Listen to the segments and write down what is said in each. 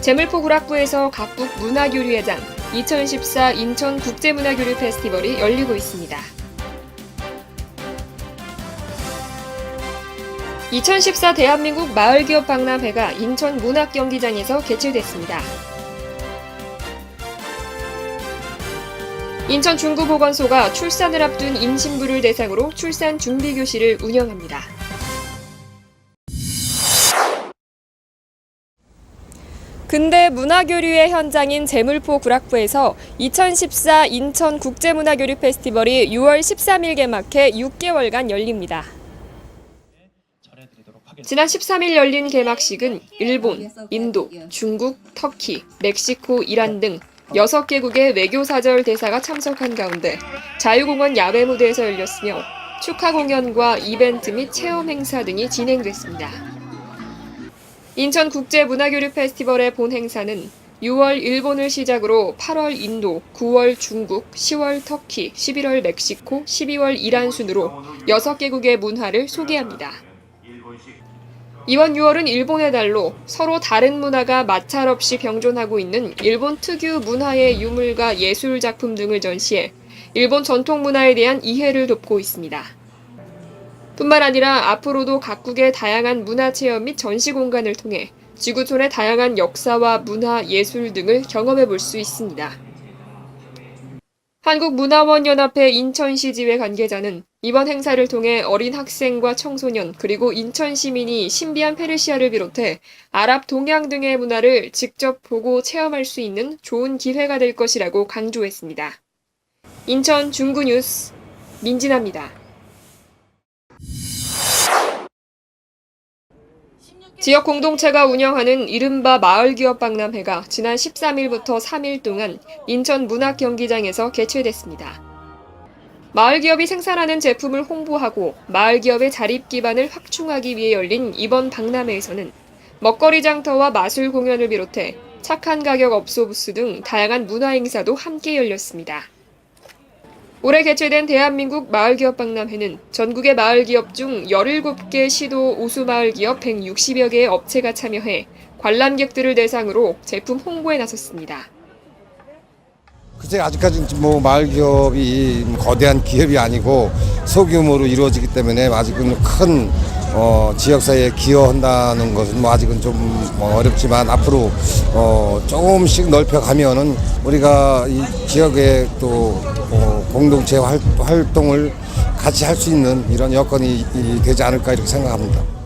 재물포 구락부에서 각국 문화교류회장 2014 인천 국제문화교류 페스티벌이 열리고 있습니다. 2014 대한민국 마을기업 박람회가 인천 문학경기장에서 개최됐습니다. 인천 중구보건소가 출산을 앞둔 임신부를 대상으로 출산 준비 교실을 운영합니다. 근대 문화교류의 현장인 재물포 구락부에서 2014 인천 국제문화교류 페스티벌이 6월 13일 개막해 6개월간 열립니다. 지난 13일 열린 개막식은 일본, 인도, 중국, 터키, 멕시코, 이란 등 6개국의 외교사절 대사가 참석한 가운데 자유공원 야외 무대에서 열렸으며 축하 공연과 이벤트 및 체험 행사 등이 진행됐습니다. 인천 국제문화교류 페스티벌의 본 행사는 6월 일본을 시작으로 8월 인도, 9월 중국, 10월 터키, 11월 멕시코, 12월 이란 순으로 6개국의 문화를 소개합니다. 이번 6월은 일본의 달로 서로 다른 문화가 마찰 없이 병존하고 있는 일본 특유 문화의 유물과 예술 작품 등을 전시해 일본 전통 문화에 대한 이해를 돕고 있습니다. 뿐만 아니라 앞으로도 각국의 다양한 문화 체험 및 전시 공간을 통해 지구촌의 다양한 역사와 문화, 예술 등을 경험해 볼 수 있습니다. 한국문화원연합회 인천시 지회 관계자는 이번 행사를 통해 어린 학생과 청소년 그리고 인천 시민이 신비한 페르시아를 비롯해 아랍 동양 등의 문화를 직접 보고 체험할 수 있는 좋은 기회가 될 것이라고 강조했습니다. 인천 중구 뉴스 민진아입니다. 지역 공동체가 운영하는 이른바 마을기업 박람회가 지난 13일부터 3일 동안 인천 문학경기장에서 개최됐습니다. 마을 기업이 생산하는 제품을 홍보하고 마을 기업의 자립 기반을 확충하기 위해 열린 이번 박람회에서는 먹거리 장터와 마술 공연을 비롯해 착한 가격 업소 부스 등 다양한 문화 행사도 함께 열렸습니다. 올해 개최된 대한민국 마을기업 박람회는 전국의 마을기업 중 17개 시도 우수마을기업 160여 개의 업체가 참여해 관람객들을 대상으로 제품 홍보에 나섰습니다. 글쎄 아직까지 뭐 마을 기업이 거대한 기업이 아니고 소규모로 이루어지기 때문에 아직은 큰 어, 지역사회에 기여한다는 것은 뭐 아직은 좀뭐 어렵지만 앞으로 어, 조금씩 넓혀가면은 우리가 이 지역의 또 어, 공동체 활, 활동을 같이 할 수 있는 이런 여건이 이, 되지 않을까 이렇게 생각합니다.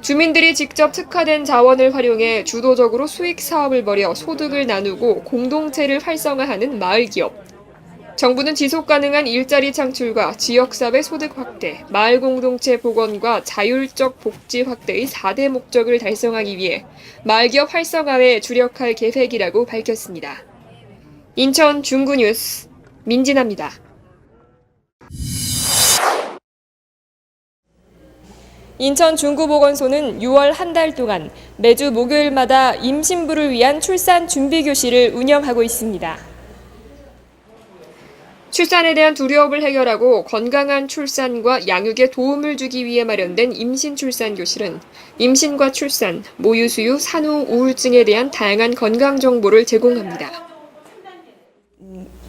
주민들이 직접 특화된 자원을 활용해 주도적으로 수익 사업을 벌여 소득을 나누고 공동체를 활성화하는 마을 기업. 정부는 지속 가능한 일자리 창출과 지역사회 소득 확대, 마을 공동체 복원과 자율적 복지 확대의 4대 목적을 달성하기 위해 마을 기업 활성화에 주력할 계획이라고 밝혔습니다. 인천 중구 뉴스 민진아입니다. 인천 중구보건소는 6월 한 달 동안 매주 목요일마다 임신부를 위한 출산 준비 교실을 운영하고 있습니다. 출산에 대한 두려움을 해결하고 건강한 출산과 양육에 도움을 주기 위해 마련된 임신 출산 교실은 임신과 출산, 모유 수유, 산후 우울증에 대한 다양한 건강 정보를 제공합니다.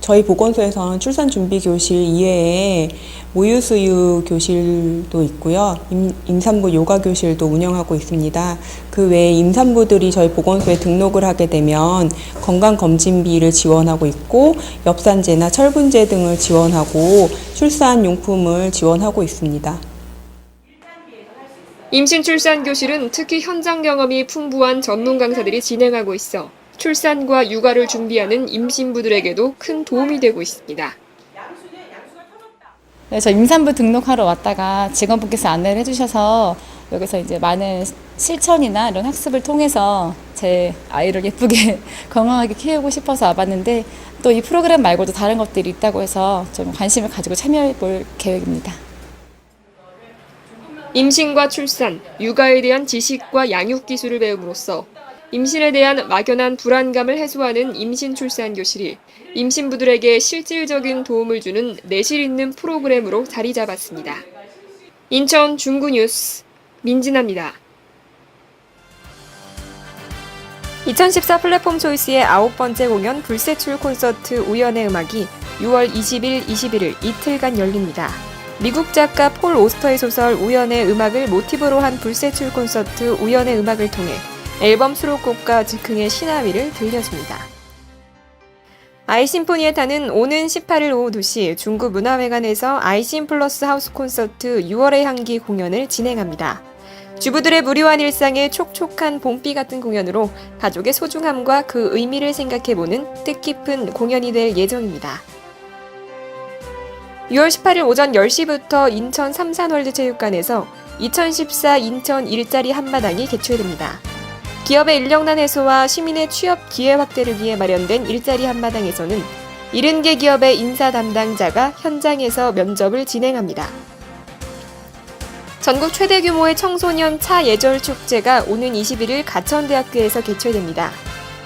저희 보건소에서는 출산 준비 교실 이외에 모유 수유 교실도 있고요. 임, 임산부 요가 교실도 운영하고 있습니다. 그 외에 임산부들이 저희 보건소에 등록을 하게 되면 건강 검진비를 지원하고 있고 엽산제나 철분제 등을 지원하고 출산 용품을 지원하고 있습니다. 임신 출산 교실은 특히 현장 경험이 풍부한 전문 강사들이 진행하고 있어 출산과 육아를 준비하는 임신부들에게도 큰 도움이 되고 있습니다. 네, 저 임산부 등록하러 왔다가 직원분께서 안내를 해주셔서 여기서 이제 많은 실천이나 이런 학습을 통해서 제 아이를 예쁘게 건강하게 키우고 싶어서 와봤는데 또 이 프로그램 말고도 다른 것들이 있다고 해서 좀 관심을 가지고 참여해 볼 계획입니다. 임신과 출산, 육아에 대한 지식과 양육 기술을 배움으로써 임신에 대한 막연한 불안감을 해소하는 임신 출산 교실이 임신부들에게 실질적인 도움을 주는 내실 있는 프로그램으로 자리 잡았습니다. 인천 중구 뉴스 민진아입니다. 2014 플랫폼 초이스의 아홉 번째 공연 불세출 콘서트 우연의 음악이 6월 20일, 21일 이틀간 열립니다. 미국 작가 폴 오스터의 소설 우연의 음악을 모티브로 한 불세출 콘서트 우연의 음악을 통해 앨범 수록곡과 즉흥의 신화위를 들려줍니다. 아이심포니에 타는 오는 18일 오후 2시 중구 문화회관에서 아이심 플러스 하우스 콘서트 6월의 향기 공연을 진행합니다. 주부들의 무료한 일상에 촉촉한 봄비 같은 공연으로 가족의 소중함과 그 의미를 생각해보는 뜻깊은 공연이 될 예정입니다. 6월 18일 오전 10시부터 인천 삼산월드체육관에서 2014 인천 일자리 한마당이 개최됩니다. 기업의 인력난 해소와 시민의 취업 기회 확대를 위해 마련된 일자리 한마당에서는 70개 기업의 인사 담당자가 현장에서 면접을 진행합니다. 전국 최대 규모의 청소년 차 예절 축제가 오는 21일 가천대학교에서 개최됩니다.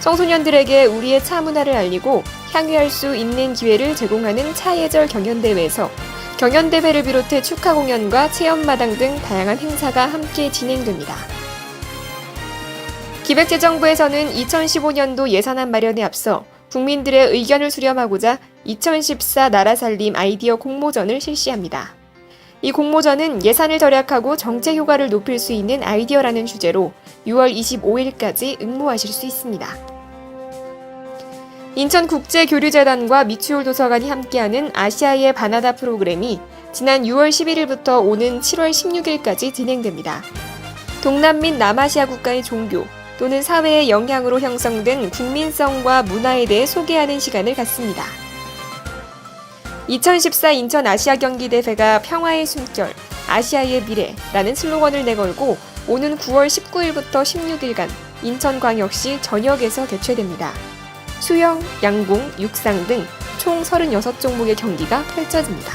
청소년들에게 우리의 차 문화를 알리고 향유할 수 있는 기회를 제공하는 차 예절 경연대회에서 경연대회를 비롯해 축하 공연과 체험마당 등 다양한 행사가 함께 진행됩니다. 기획재정부에서는 2015년도 예산안 마련에 앞서 국민들의 의견을 수렴하고자 2014 나라살림 아이디어 공모전을 실시합니다. 이 공모전은 예산을 절약하고 정책 효과를 높일 수 있는 아이디어라는 주제로 6월 25일까지 응모하실 수 있습니다. 인천국제교류재단과 미추홀 도서관이 함께하는 아시아의 바나다 프로그램이 지난 6월 11일부터 오는 7월 16일까지 진행됩니다. 동남 및 남아시아 국가의 종교 또는 사회의 영향으로 형성된 국민성과 문화에 대해 소개하는 시간을 갖습니다. 2014 인천 아시아 경기 대회가 평화의 숨결, 아시아의 미래라는 슬로건을 내걸고 오는 9월 19일부터 16일간 인천광역시 전역에서 개최됩니다. 수영, 양궁, 육상 등 총 36종목의 경기가 펼쳐집니다.